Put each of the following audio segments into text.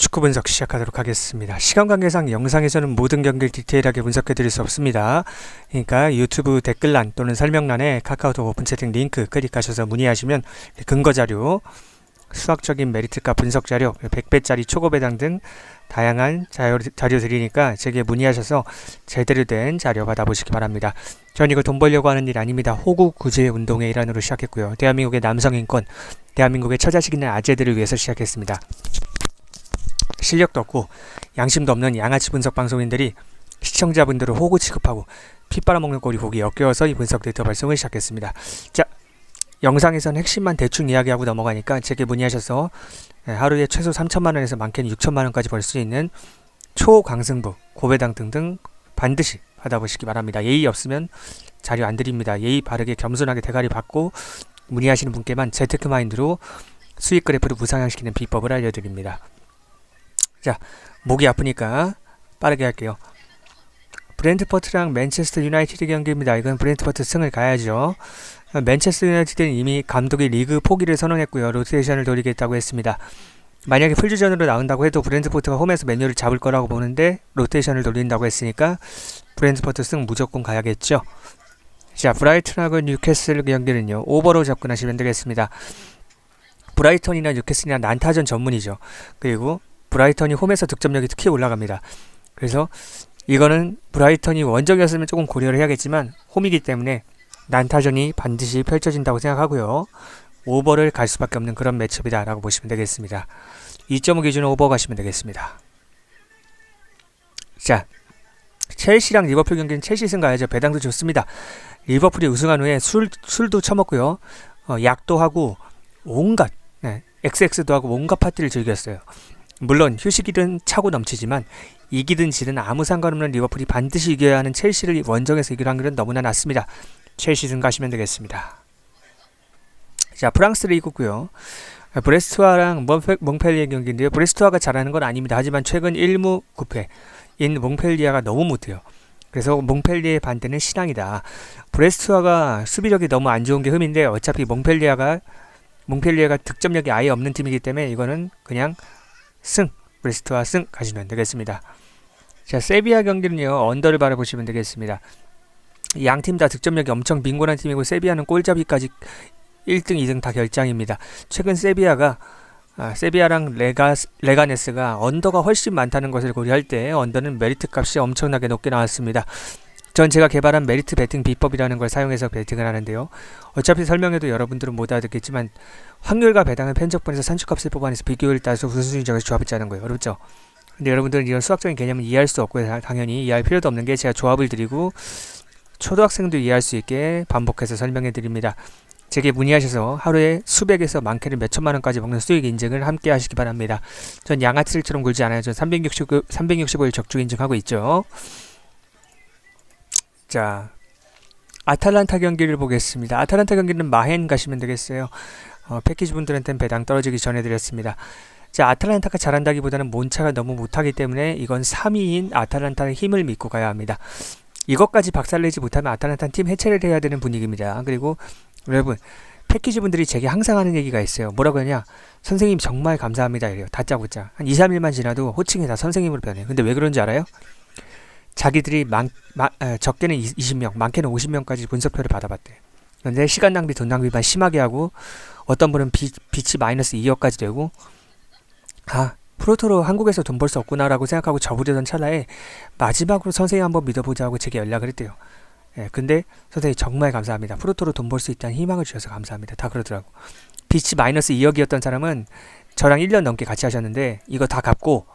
축구 분석 시작하도록 하겠습니다. 시간 관계상 영상에서는 모든 경기를 디테일하게 분석해 드릴 수 없습니다. 그러니까 유튜브 댓글란 또는 설명란에 카카오톡 오픈 채팅 링크 클릭하셔서 문의하시면 근거 자료, 수학적인 메리트값 분석 자료, 100배짜리 초고 배당 등 다양한 자료, 자료 드리니까 제게 문의하셔서 제대로 된 자료 받아보시기 바랍니다. 전 이거 돈 벌려고 하는 일 아닙니다. 호구 구제 운동의 일환으로 시작했고요. 대한민국의 남성 인권, 대한민국의 처자식 있는 아재들을 위해서 시작했습니다. 실력도 없고 양심도 없는 양아치 분석 방송인들이 시청자분들을 호구 취급하고 피 빨아먹는 꼴이 보기 역겨워서 이 분석 데이터 발송을 시작했습니다. 자, 영상에선 핵심만 대충 이야기하고 넘어가니까 제게 문의하셔서 예, 하루에 최소 3천만 원에서 많게는 6천만 원까지 벌 수 있는 초강승부, 고배당 등등 반드시 받아보시기 바랍니다. 예의 없으면 자료 안 드립니다. 예의 바르게 겸손하게 대가리 받고 문의하시는 분께만 재테크 마인드로 수익 그래프를 부상향시키는 비법을 알려드립니다. 자, 목이 아프니까 빠르게 할게요. 브렌트퍼트랑 맨체스터 유나이티드 경기입니다. 이건 브렌트퍼트 승을 가야죠. 맨체스터 유나이티드는 이미 감독이 리그 포기를 선언했고요. 로테이션을 돌리겠다고 했습니다. 만약에 풀주전으로 나온다고 해도 브렌트포트가 홈에서 메뉴를 잡을 거라고 보는데 로테이션을 돌린다고 했으니까 브렌트포트 승 무조건 가야겠죠. 자, 브라이튼하고 뉴캐슬 경기는요. 오버로 접근하시면 되겠습니다. 브라이턴이나 뉴캐슬이나 난타전 전문이죠. 그리고 브라이턴이 홈에서 득점력이 특히 올라갑니다. 그래서 이거는 브라이턴이 원정이었으면 조금 고려를 해야겠지만 홈이기 때문에 난타전이 반드시 펼쳐진다고 생각하고요. 오버를 갈 수밖에 없는 그런 매첩이다라고 보시면 되겠습니다. 2.5 기준 오버 가시면 되겠습니다. 자, 첼시랑 리버풀 경기는 첼시 승 가야죠. 배당도 좋습니다. 리버풀이 우승한 후에 술, 술도 처먹고요. 어, 약도 하고 온갖 네, XX도 하고 온갖 파티를 즐겼어요. 물론 휴식이든 차고 넘치지만 이기든 지든 아무 상관없는 리버풀이 반드시 이겨야 하는 첼시를 원정에서 이길 확률은 너무나 낮습니다. 첼시 등 가시면 되겠습니다. 자 프랑스 리그고요. 브레스트와랑 몽펠리에 경기인데요. 브레스트와가 잘하는 건 아닙니다. 하지만 최근 1무 9패 인 몽펠리아가 너무 못해요. 그래서 몽펠리의 반대는 신앙이다. 브레스트와가 수비력이 너무 안 좋은 게 흠인데 어차피 몽펠리아가 몽펠리아가 득점력이 아예 없는 팀이기 때문에 이거는 그냥 승 브레스트와 승 가시면 되겠습니다. 자 세비야 경기는요 언더를 바라보시면 되겠습니다. 양 팀 다 득점력이 엄청 빈곤한 팀이고 세비야는 골잡이까지 1등, 2등 다 결장입니다. 최근 세비야가 아, 세비야랑 레가, 레가네스가 언더가 훨씬 많다는 것을 고려할 때 언더는 메리트 값이 엄청나게 높게 나왔습니다. 전 제가 개발한 메리트 베팅 비법이라는 걸 사용해서 베팅을 하는데요. 어차피 설명해도 여러분들은 못 알아듣겠지만 확률과 배당을 편적분에서 산출값을 뽑아내서 비교를 따서 우선순위 정해서 조합을 짜는 거예요. 어렵죠? 근데 여러분들은 이런 수학적인 개념을 이해할 수 없고 당연히 이해할 필요도 없는 게 제가 조합을 드리고 초등학생도 이해할 수 있게 반복해서 설명해 드립니다. 제게 문의하셔서 하루에 수백에서 많게는 몇천만 원까지 먹는 수익 인증을 함께 하시기 바랍니다. 전 양아치들처럼 굴지 않아요. 전 360, 365일 적중 인증하고 있죠. 자, 아탈란타 경기를 보겠습니다. 아탈란타 경기는 마헨 가시면 되겠어요. 어, 패키지 분들한테는 배당 떨어지기 전해드렸습니다. 자, 아탈란타가 잘한다기보다는 몬차가 너무 못하기 때문에 이건 3위인 아탈란타의 힘을 믿고 가야 합니다. 이것까지 박살내지 못하면 아탈란타는 팀 해체를 해야 되는 분위기입니다. 그리고 여러분 패키지 분들이 제게 항상 하는 얘기가 있어요. 뭐라고 하냐? 선생님 정말 감사합니다. 이래요. 다짜고짜. 한 2, 3일만 지나도 호칭이 다 선생님으로 변해요. 근데 왜 그런지 알아요? 자기들이 많, 많, 에, 적게는 20명, 많게는 50명까지 분석표를 받아봤대. 근데 시간 낭비, 돈 낭비만 심하게 하고 어떤 분은 비, 빛이 마이너스 2억까지 되고 아 프로토로 한국에서 돈 벌 수 없구나라고 생각하고 접으려던 찰나에 마지막으로 선생님 한번 믿어보자고 제게 연락을 했대요. 예, 근데 선생님 정말 감사합니다. 프로토로 돈 벌 수 있다는 희망을 주셔서 감사합니다. 다 그러더라고. 빛이 마이너스 2억이었던 사람은 저랑 1년 넘게 같이 하셨는데 이거 다 갚고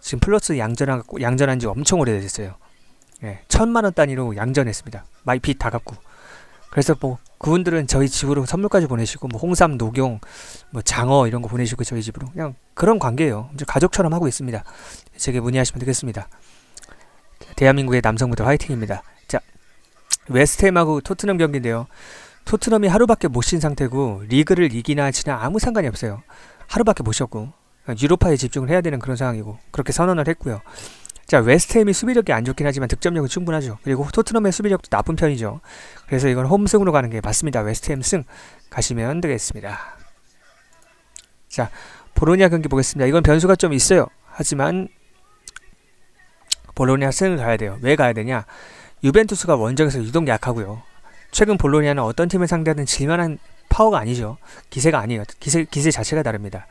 지금 플러스 양전한 양전한 지 엄청 오래됐어요. 예, 천만 원 단위로 양전했습니다. 마이 빚 다 갚고. 그래서 뭐 그분들은 저희 집으로 선물까지 보내시고 뭐 홍삼, 녹용, 뭐 장어 이런 거 보내시고 저희 집으로 그냥 그런 관계예요. 이제 가족처럼 하고 있습니다. 제게 문의하시면 되겠습니다. 대한민국의 남성분들 화이팅입니다. 자, 웨스트햄하고 토트넘 경기인데요. 토트넘이 하루밖에 못 쉰 상태고 리그를 이기나 지나 아무 상관이 없어요. 하루밖에 못 쉬었고 유로파에 집중을 해야 되는 그런 상황이고 그렇게 선언을 했고요. 자 웨스트햄이 수비력이 안 좋긴 하지만 득점력은 충분하죠. 그리고 토트넘의 수비력도 나쁜 편이죠. 그래서 이건 홈승으로 가는 게 맞습니다. 웨스트햄 승 가시면 되겠습니다. 자 보로냐 경기 보겠습니다. 이건 변수가 좀 있어요. 하지만 볼로니아 승을 가야 돼요. 왜 가야 되냐? 유벤투스가 원정에서 유독 약하고요. 최근 볼로니아는 어떤 팀을 상대하든 질만한 파워가 아니죠. 기세가 아니에요. 기세, 기세 자체가 다릅니다.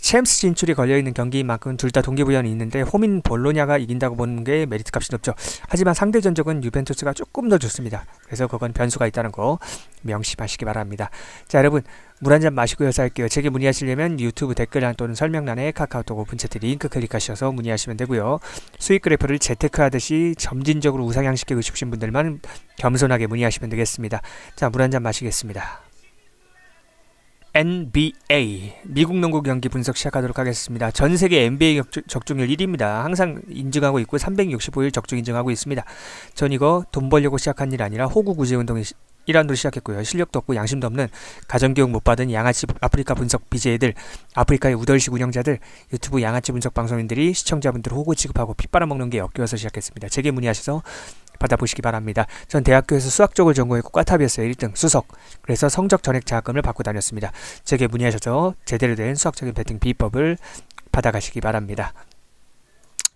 챔스 진출이 걸려있는 경기인 만큼 둘 다 동기부여는 있는데 홈인 볼로냐가 이긴다고 보는 게 메리트 값이 높죠. 하지만 상대 전적은 유벤투스가 조금 더 좋습니다. 그래서 그건 변수가 있다는 거 명심하시기 바랍니다. 자 여러분 물 한 잔 마시고 여서 할게요. 제게 문의하시려면 유튜브 댓글란 또는 설명란에 카카오톡 오픈채트 링크 클릭하셔서 문의하시면 되고요. 수익 그래프를 재테크하듯이 점진적으로 우상향시키고 싶으신 분들만 겸손하게 문의하시면 되겠습니다. 자 물 한 잔 마시겠습니다. NBA 미국 농구 경기 분석 시작하도록 하겠습니다. 전 세계 NBA 적중률 1위입니다. 항상 인증하고 있고 365일 적중 인증하고 있습니다. 전 이거 돈 벌려고 시작한 일 아니라 호구 구제 운동이 1라운드로 시작했고요. 실력도 없고 양심도 없는 가정교육 못 받은 양아치 아프리카 분석 BJ들, 아프리카의 우덜식 운영자들, 유튜브 양아치 분석 방송인들이 시청자분들 호구 취급하고 피 빨아먹는 게 역겨워서 시작했습니다. 제게 문의하셔서 받아보시기 바랍니다. 전 대학교에서 수학 쪽을 전공했고 과탑이었어요. 1등 수석. 그래서 성적 전액 장학금을 받고 다녔습니다. 제게 문의하셔서 제대로 된 수학적인 배팅 비법을 받아가시기 바랍니다.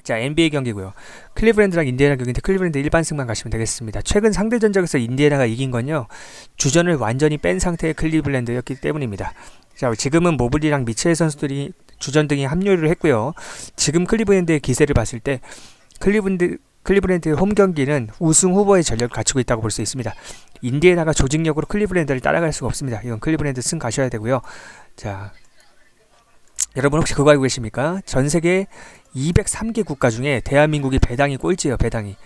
자 NBA 경기고요. 클리브랜드랑 인디애나 경기인데 클리브랜드 일반승만 가시면 되겠습니다. 최근 상대 전적에서 인디애나가 이긴 건요. 주전을 완전히 뺀 상태의 클리브랜드였기 때문입니다. 자 지금은 모블리랑 미첼 선수들이 주전 등이 합류를 했고요. 지금 클리브랜드의 기세를 봤을 때 클리브랜드 클리브랜드의 홈 경기는 우승 후보의 전력을 갖추고 있다고 볼 수 있습니다. 인디애나가 조직력으로 클리브랜드를 따라갈 수가 없습니다. 이건 클리브랜드 승 가셔야 되고요. 자, 여러분 혹시 그거 알고 계십니까? 전 세계 203개 국가 중에 대한민국이 배당이 꼴찌예요. 배당이.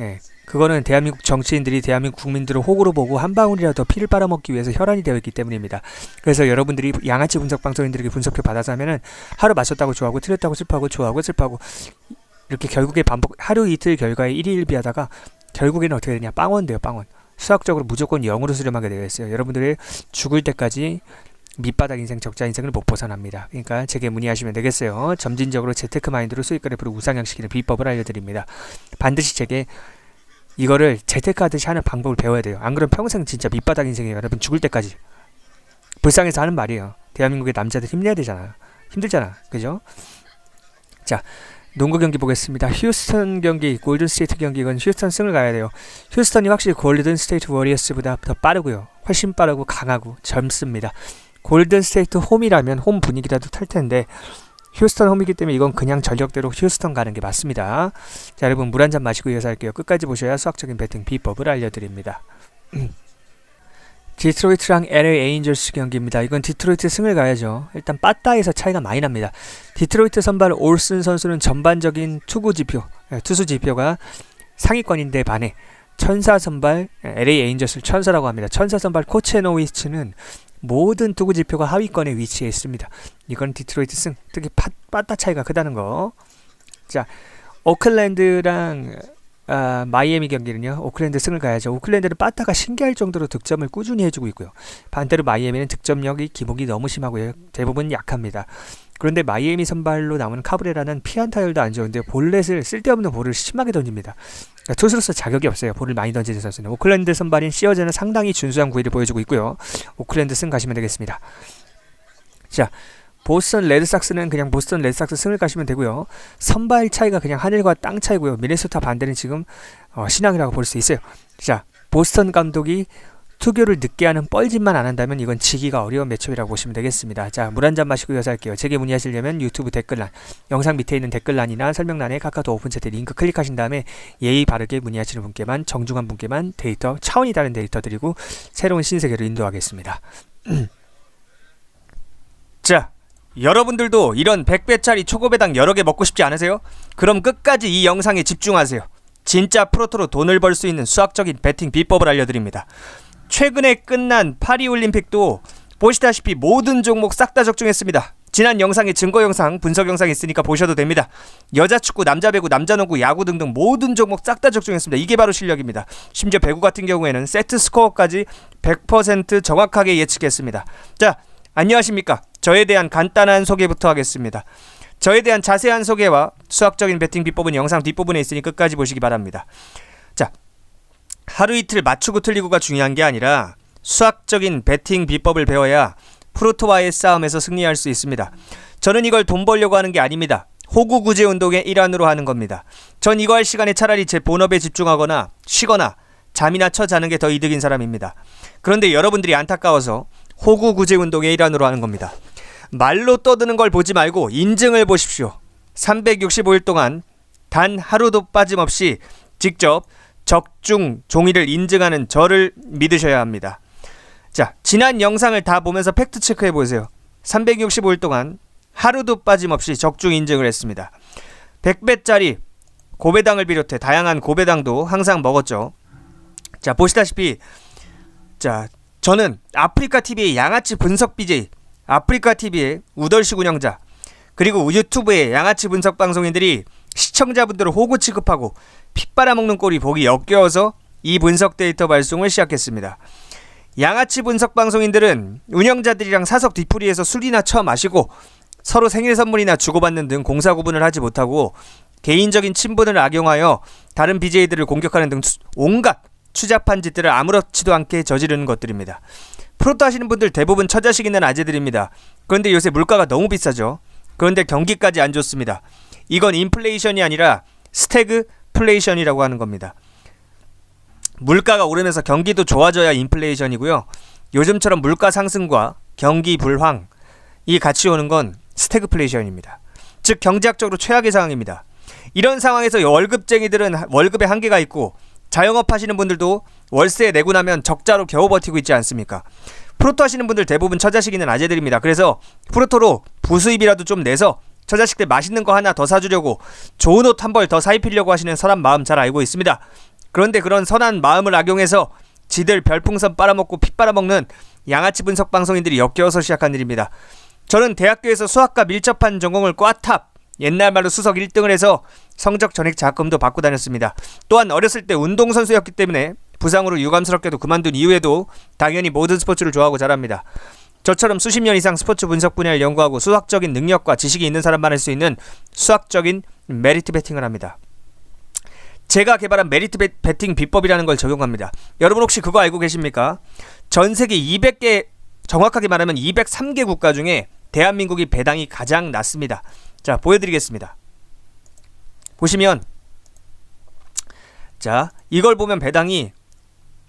예. 그거는 대한민국 정치인들이 대한민국 국민들을 호구로 보고 한 방울이라도 피를 빨아먹기 위해서 혈안이 되어 있기 때문입니다. 그래서 여러분들이 양아치 분석 방송인들에게 분석표 받아서 하면은 하루 마셨다고 좋아하고 틀렸다고 슬퍼하고 좋아하고 슬퍼하고 이렇게 결국에 반복 하루 이틀 결과에 일일비하다가 결국에는 어떻게 되냐? 빵원 돼요 빵원. 수학적으로 무조건 0으로 수렴하게 되어 있어요. 여러분들이 죽을 때까지 밑바닥 인생 적자 인생을 못 벗어납니다. 그러니까 제게 문의하시면 되겠어요. 점진적으로 재테크 마인드로 수익 그래프를 우상향시키는 비법을 알려드립니다. 반드시 제게 이거를 재테크 하듯이 하는 방법을 배워야 돼요. 안 그러면 평생 진짜 밑바닥 인생이에요. 여러분 죽을 때까지. 불쌍해서 하는 말이에요. 대한민국의 남자들 힘내야 되잖아. 힘들잖아. 그죠? 자 농구 경기 보겠습니다. 휴스턴 경기, 골든 스테이트 경기 이건 휴스턴 승을 가야 돼요. 휴스턴이 확실히 골든 스테이트 워리어스보다 더 빠르고요. 훨씬 빠르고 강하고 젊습니다. 골든 스테이트 홈이라면 홈 분위기라도 탈 텐데 휴스턴 홈이기 때문에 이건 그냥 전력대로 휴스턴 가는 게 맞습니다. 자, 여러분 물 한 잔 마시고 이어서 할게요. 끝까지 보셔야 수학적인 배팅 비법을 알려드립니다. 디트로이트랑 LA 에인절스 경기입니다. 이건 디트로이트 승을 가야죠. 일단 빠따에서 차이가 많이 납니다. 디트로이트 선발 올슨 선수는 전반적인 투구 지표, 예, 투수 지표가 상위권인데 반해 천사 선발 LA 에인절스를 천사라고 합니다. 천사 선발 코체노위츠는 모든 투구 지표가 하위권에 위치해 있습니다. 이건 디트로이트 승, 특히 파, 빠따 차이가 크다는 거. 자, 오클랜드랑 아, 마이애미 경기는요. 오클랜드 승을 가야죠. 오클랜드는 빠따가 신기할 정도로 득점을 꾸준히 해주고 있고요. 반대로 마이애미는 득점력이 기복이 너무 심하고요. 대부분 약합니다. 그런데 마이애미 선발로 나오는 카브레라는 피안타율도 안 좋은데 볼넷을 쓸데없는 볼을 심하게 던집니다. 그러니까 투수로서 자격이 없어요. 볼을 많이 던지는 선수는. 오클랜드 선발인 시어제는 상당히 준수한 구위를 보여주고 있고요. 오클랜드 승 가시면 되겠습니다. 자, 보스턴 레드삭스는 그냥 보스턴 레드삭스 승을 가시면 되고요. 선발 차이가 그냥 하늘과 땅 차이고요. 미네소타 반대는 지금 어, 신앙이라고 볼 수 있어요. 자, 보스턴 감독이 투교를 늦게 하는 뻘짓만 안 한다면 이건 지기가 어려운 매첩이라고 보시면 되겠습니다. 자, 물 한 잔 마시고 할게요. 제게 문의하시려면 유튜브 댓글란, 영상 밑에 있는 댓글란이나 설명란에 카카오톡 오픈채트 링크 클릭하신 다음에 예의 바르게 문의하시는 분께만 정중한 분께만 데이터, 차원이 다른 데이터 드리고 새로운 신세계로 인도하겠습니다. 자, 여러분들도 이런 100배짜리 초고배당 여러 개 먹고 싶지 않으세요? 그럼 끝까지 이 영상에 집중하세요. 진짜 프로토로 돈을 벌 수 있는 수학적인 배팅 비법을 알려드립니다. 최근에 끝난 파리올림픽도 보시다시피 모든 종목 싹 다 적중했습니다. 지난 영상에 증거 영상, 분석 영상 있으니까 보셔도 됩니다. 여자 축구, 남자 배구, 남자 농구, 야구 등등 모든 종목 싹 다 적중했습니다. 이게 바로 실력입니다. 심지어 배구 같은 경우에는 세트 스코어까지 100% 정확하게 예측했습니다. 자, 안녕하십니까? 저에 대한 간단한 소개부터 하겠습니다. 저에 대한 자세한 소개와 수학적인 배팅 비법은 영상 뒷부분에 있으니 끝까지 보시기 바랍니다. 자, 하루 이틀 맞추고 틀리고가 중요한 게 아니라 수학적인 배팅 비법을 배워야 프로토와의 싸움에서 승리할 수 있습니다. 저는 이걸 돈 벌려고 하는 게 아닙니다. 호구 구제 운동의 일환으로 하는 겁니다. 전 이거 할 시간에 차라리 제 본업에 집중하거나 쉬거나 잠이나 쳐 자는 게 더 이득인 사람입니다. 그런데 여러분들이 안타까워서 호구 구제 운동의 일환으로 하는 겁니다. 말로 떠드는 걸 보지 말고 인증을 보십시오. 365일 동안 단 하루도 빠짐없이 직접 적중 종이를 인증하는 저를 믿으셔야 합니다. 자, 지난 영상을 다 보면서 팩트 체크해 보세요. 365일 동안 하루도 빠짐없이 적중 인증을 했습니다. 100배짜리 고배당을 비롯해 다양한 고배당도 항상 먹었죠. 자, 보시다시피 자, 저는 아프리카 TV의 양아치 분석 BJ, 아프리카 TV의 우덜식 운영자, 그리고 유튜브의 양아치 분석 방송인들이 시청자분들을 호구 취급하고 핏 빨아먹는 꼴이 보기 역겨워서 이 분석 데이터 발송을 시작했습니다. 양아치 분석 방송인들은 운영자들이랑 사석 뒤풀이에서 술이나 처 마시고 서로 생일 선물이나 주고받는 등 공사 구분을 하지 못하고 개인적인 친분을 악용하여 다른 BJ들을 공격하는 등 추- 온갖 추잡한 짓들을 아무렇지도 않게 저지르는 것들입니다. 프로토 하시는 분들 대부분 처자식 있는 아재들입니다. 그런데 요새 물가가 너무 비싸죠. 그런데 경기까지 안 좋습니다. 이건 인플레이션이 아니라 스태그플레이션이라고 하는 겁니다. 물가가 오르면서 경기도 좋아져야 인플레이션이고요. 요즘처럼 물가 상승과 경기 불황 이 같이 오는 건 스태그플레이션입니다. 즉 경제학적으로 최악의 상황입니다. 이런 상황에서 월급쟁이들은 월급에 한계가 있고 자영업 하시는 분들도 월세 내고 나면 적자로 겨우 버티고 있지 않습니까? 프로토 하시는 분들 대부분 처자식 있는 아재들입니다. 그래서 프로토로 부수입이라도 좀 내서 처자식들 맛있는 거 하나 더 사주려고 좋은 옷 한 벌 더 사입히려고 하시는 선한 마음 잘 알고 있습니다. 그런데 그런 선한 마음을 악용해서 지들 별풍선 빨아먹고 피 빨아먹는 양아치 분석 방송인들이 역겨워서 시작한 일입니다. 저는 대학교에서 수학과 밀접한 전공을 꽈탑 옛날 말로 수석 1등을 해서 성적 전액 장학금도 받고 다녔습니다. 또한 어렸을 때 운동선수였기 때문에 부상으로 유감스럽게도 그만둔 이후에도 당연히 모든 스포츠를 좋아하고 자랍니다. 저처럼 수십 년 이상 스포츠 분석 분야를 연구하고 수학적인 능력과 지식이 있는 사람만 할 수 있는 수학적인 메리트 베팅을 합니다. 제가 개발한 메리트 베- 베팅 비법이라는 걸 적용합니다. 여러분 혹시 그거 알고 계십니까? 전 세계 200개 정확하게 말하면 203개 국가 중에 대한민국이 배당이 가장 낮습니다. 자, 보여드리겠습니다. 보시면 자, 이걸 보면 배당이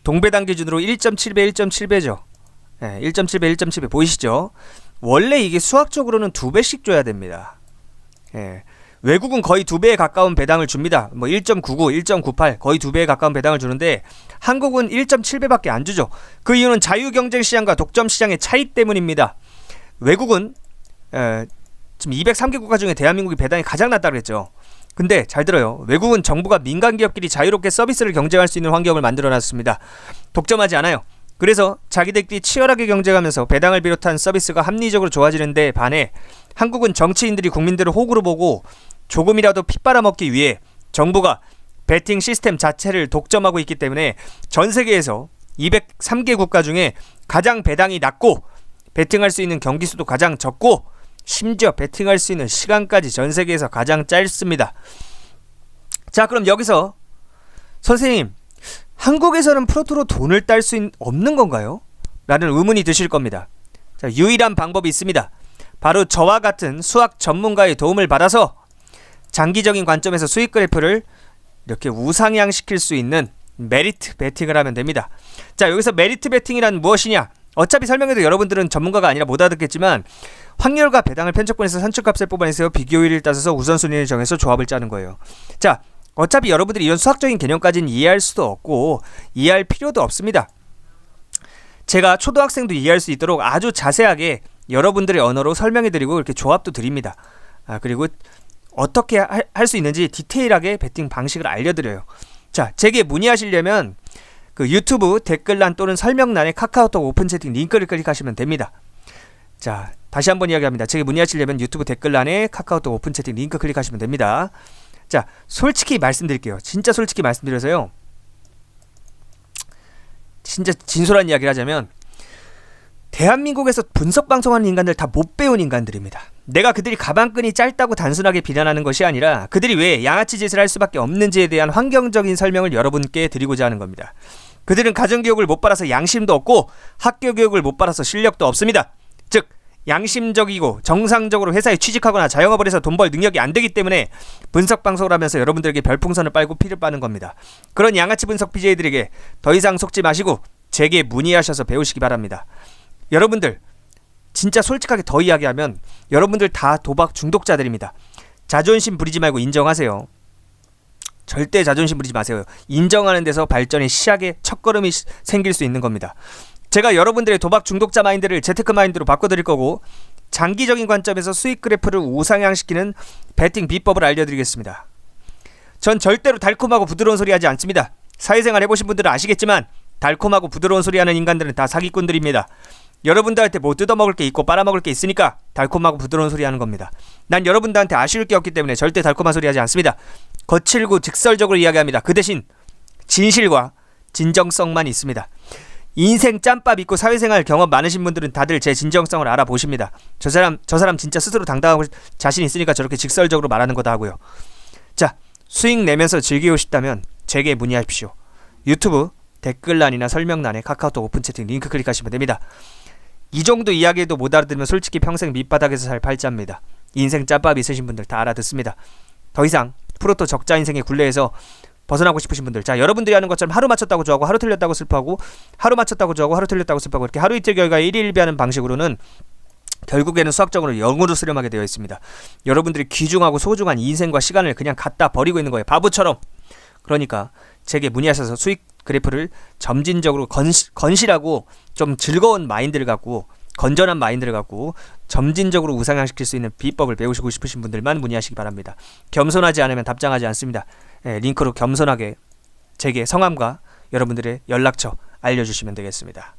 동배당 기준으로 1.7배, 1.7배죠. 예, 1.7배, 1.7배 보이시죠? 원래 이게 수학적으로는 두 배씩 줘야 됩니다. 예. 외국은 거의 두 배에 가까운 배당을 줍니다. 뭐 1.99, 1.98 거의 두 배에 가까운 배당을 주는데 한국은 1.7배밖에 안 주죠. 그 이유는 자유 경쟁 시장과 독점 시장의 차이 때문입니다. 외국은 에, 지금 203개 국가 중에 대한민국이 배당이 가장 낮다고 했죠. 근데 잘 들어요. 외국은 정부가 민간 기업끼리 자유롭게 서비스를 경쟁할 수 있는 환경을 만들어 놨습니다. 독점하지 않아요. 그래서 자기들끼리 치열하게 경쟁하면서 배당을 비롯한 서비스가 합리적으로 좋아지는 데 반해 한국은 정치인들이 국민들을 호구로 보고 조금이라도 피 빨아먹기 위해 정부가 베팅 시스템 자체를 독점하고 있기 때문에 전 세계에서 203개 국가 중에 가장 배당이 낮고 베팅할 수 있는 경기 수도 가장 적고 심지어 베팅할 수 있는 시간까지 전 세계에서 가장 짧습니다. 자, 그럼 여기서 선생님, 한국에서는 프로토로 돈을 딸 수 없는 건가요? 라는 의문이 드실 겁니다. 자, 유일한 방법이 있습니다. 바로 저와 같은 수학 전문가의 도움을 받아서 장기적인 관점에서 수익 그래프를 이렇게 우상향시킬 수 있는 메리트 베팅을 하면 됩니다. 자, 여기서 메리트 베팅이란 무엇이냐? 어차피 설명해도 여러분들은 전문가가 아니라 못 알아듣겠지만 확률과 배당을 편집권에서 산출값을 뽑아내서 비교율을 따져서 우선순위를 정해서 조합을 짜는 거예요. 자, 어차피 여러분들이 이런 수학적인 개념까지는 이해할 수도 없고 이해할 필요도 없습니다. 제가 초등학생도 이해할 수 있도록 아주 자세하게 여러분들의 언어로 설명해드리고 이렇게 조합도 드립니다. 아, 그리고 어떻게 할 수 있는지 디테일하게 베팅 방식을 알려드려요. 자, 제게 문의하시려면 그 유튜브 댓글란 또는 설명란에 카카오톡 오픈 채팅 링크를 클릭하시면 됩니다. 자, 다시 한번 이야기합니다. 제게 문의하시려면 유튜브 댓글란에 카카오톡 오픈 채팅 링크 클릭하시면 됩니다. 자, 솔직히 말씀드릴게요. 진짜 솔직히 말씀드려서요. 진짜 진솔한 이야기를 하자면 대한민국에서 분석 방송하는 인간들 다 못 배운 인간들입니다. 내가 그들이 가방끈이 짧다고 단순하게 비난하는 것이 아니라 그들이 왜 양아치 짓을 할 수밖에 없는지에 대한 환경적인 설명을 여러분께 드리고자 하는 겁니다. 그들은 가정교육을 못 받아서 양심도 없고 학교 교육을 못 받아서 실력도 없습니다. 즉 양심적이고 정상적으로 회사에 취직하거나 자영업을 해서 돈 벌 능력이 안 되기 때문에 분석 방송을 하면서 여러분들에게 별풍선을 빨고 피를 빠는 겁니다. 그런 양아치 분석 BJ들에게 더 이상 속지 마시고 제게 문의하셔서 배우시기 바랍니다. 여러분들 진짜 솔직하게 더 이야기하면 여러분들 다 도박 중독자들입니다. 자존심 부리지 말고 인정하세요. 절대 자존심 부리지 마세요. 인정하는 데서 발전의 시작의 첫걸음이 시- 생길 수 있는 겁니다. 제가 여러분들의 도박 중독자 마인드를 재테크 마인드로 바꿔드릴 거고 장기적인 관점에서 수익 그래프를 우상향시키는 배팅 비법을 알려드리겠습니다. 전 절대로 달콤하고 부드러운 소리 하지 않습니다. 사회생활 해보신 분들은 아시겠지만 달콤하고 부드러운 소리 하는 인간들은 다 사기꾼들입니다. 여러분들한테 뭐 뜯어먹을 게 있고 빨아먹을 게 있으니까 달콤하고 부드러운 소리 하는 겁니다. 난 여러분들한테 아쉬울 게 없기 때문에 절대 달콤한 소리 하지 않습니다. 거칠고 직설적으로 이야기합니다. 그 대신 진실과 진정성만 있습니다. 인생 짬밥 있고 사회생활 경험 많으신 분들은 다들 제 진정성을 알아보십니다. 저 사람 저 사람 진짜 스스로 당당하고 자신 있으니까 저렇게 직설적으로 말하는 거다 하고요. 자 수익 내면서 즐기고 싶다면 제게 문의하십시오. 유튜브 댓글란이나 설명란에 카카오톡 오픈 채팅 링크 클릭하시면 됩니다. 이 정도 이야기도 못 알아들으면 솔직히 평생 밑바닥에서 살 팔자입니다. 인생 짬밥 있으신 분들 다 알아듣습니다. 더 이상 프로토 적자 인생의 굴레에서 벗어나고 싶으신 분들 자 여러분들이 하는 것처럼 하루 맞췄다고 좋아하고 하루 틀렸다고 슬퍼하고 하루 맞췄다고 좋아하고 하루 틀렸다고 슬퍼하고 이렇게 하루 이틀 결과 일일비하는 방식으로는 결국에는 수학적으로 0으로 수렴하게 되어 있습니다. 여러분들이 귀중하고 소중한 인생과 시간을 그냥 갖다 버리고 있는 거예요. 바보처럼. 그러니까 제게 문의하셔서 수익 그래프를 점진적으로 건실, 건실하고 좀 즐거운 마인드를 갖고 건전한 마인드를 갖고 점진적으로 우상향시킬 수 있는 비법을 배우시고 싶으신 분들만 문의하시기 바랍니다. 겸손하지 않으면 답장하지 않습니다. 예, 링크로 겸손하게 제게 성함과 여러분들의 연락처 알려주시면 되겠습니다.